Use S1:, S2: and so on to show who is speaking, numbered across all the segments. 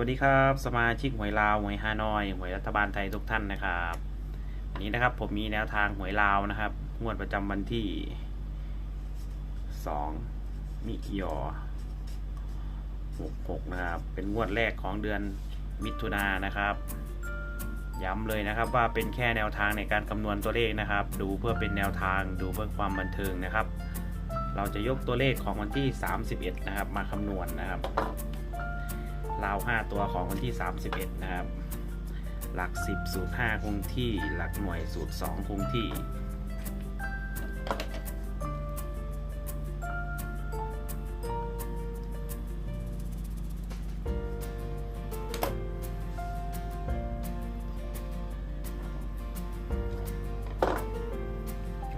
S1: วัสดีครับสมาชิกหวยลาวหวยฮานอยหวยรัฐบาลไทยทุกท่านนะครับวันนี้นะครับผมมีแนวทางหวยลาวนะครับ งวดประจำวันที่ 2 มิยอ66 นะครับ เป็นงวดแรกของเดือนมิถุนายนนะครับ ย้ำเลยนะครับว่าเป็นแค่แนวทางในการคำนวณตัวเลขนะครับ ดูเพื่อเป็นแนวทางดูเพื่อความบันเทิงนะครับ เราจะยกตัวเลขของวันที่ 31 นะครับ มาคำนวณนะครับ ราว5ตัวของวันที่ 31 นะครับ หลัก 10 สูตร 5 คงที่ หลักหน่วยสูตร 2 คงที่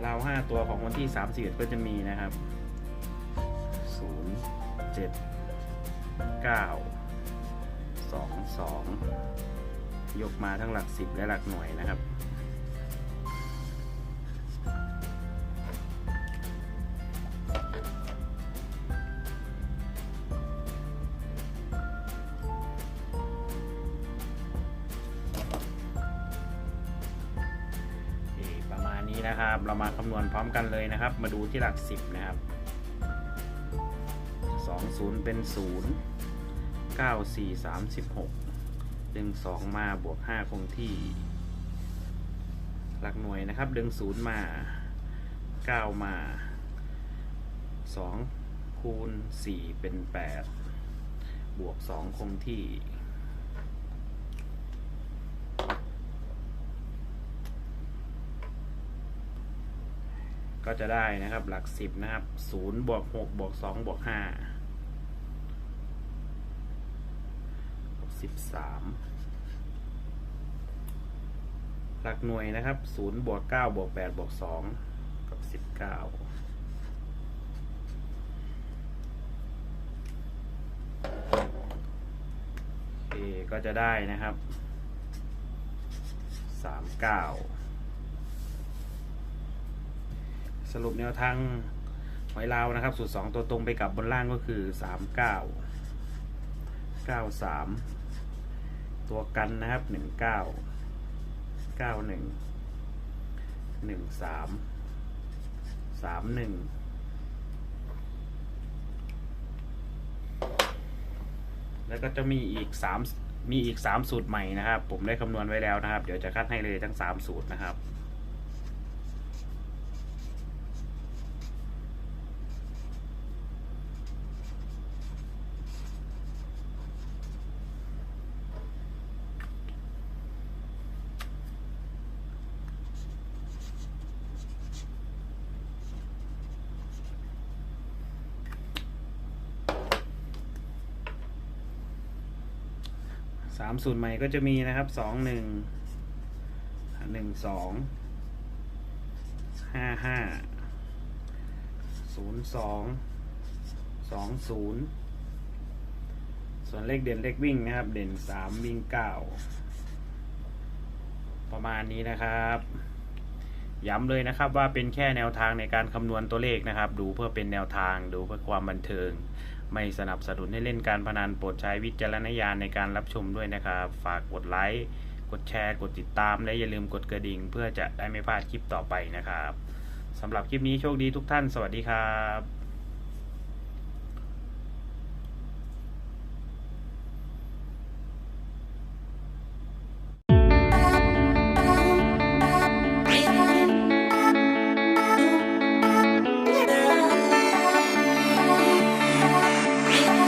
S1: ราว 5 ตัวของวันที่ 31 ก็จะมีนะครับ 0 7 9 สองสองยกมาทั้งหลักสิบและหลักหน่วยนะครับนี่ประมาณนี้นะครับ เรามาคำนวณพร้อมกันเลยนะครับ มาดูที่หลักสิบนะครับสองศูนย์เป็นศูนย์ เก้าสี่สามสิบหกดึงสองมาบวกห้าคงที่ หลักหน่วยนะครับ ดึงศูนย์มาเก้ามาสองคูณสี่เป็นแปดบวกสองคงที่ก็จะได้นะครับหลัก 10 นะครับ 0 บวก 6 บวก 2 บวก 5 สิบสามหลักหน่วยนะครับศูนย์บวกเก้าบวกแปดบวกสองกับสิบเก้าโอเคก็จะได้นะครับสามเก้าสรุปแนวทางหอยลาวนะครับ สูตรสองตัวตรงไปกับบนล่างก็คือสามเก้าเก้าสาม ตัวกันนะครับหนึ่งเก้าเก้าหนึ่งหนึ่งสามสามหนึ่งแล้วก็จะมีอีกสามมีอีกสามสูตรใหม่นะครับ ผมได้คำนวณไว้แล้วนะครับ เดี๋ยวจะคัดให้เลยทั้งสามสูตรนะครับ สามสูตรใหม่ก็จะมีนะครับสองหนึ่งหนึ่งสองห้าห้าศูนย์สองสองศูนย์ส่วนเลขเด่นเลขวิ่งนะครับ เด่นสามวิ่งเก้าประมาณนี้นะครับ ย้ำเลยนะครับว่าเป็นแค่แนวทางในการคำนวณตัวเลขนะครับ ดูเพื่อเป็นแนวทางดูเพื่อความบันเทิง ไม่สนับสนุนให้เล่นการพนันโปรดใช้วิจารณญาณในการรับชมด้วยนะครับ ฝากกดไลค์ กดแชร์ กดติดตาม และอย่าลืมกดกระดิ่ง เพื่อจะได้ไม่พลาดคลิปต่อไปนะครับสำหรับคลิปนี้โชคดีทุกท่าน สวัสดีครับ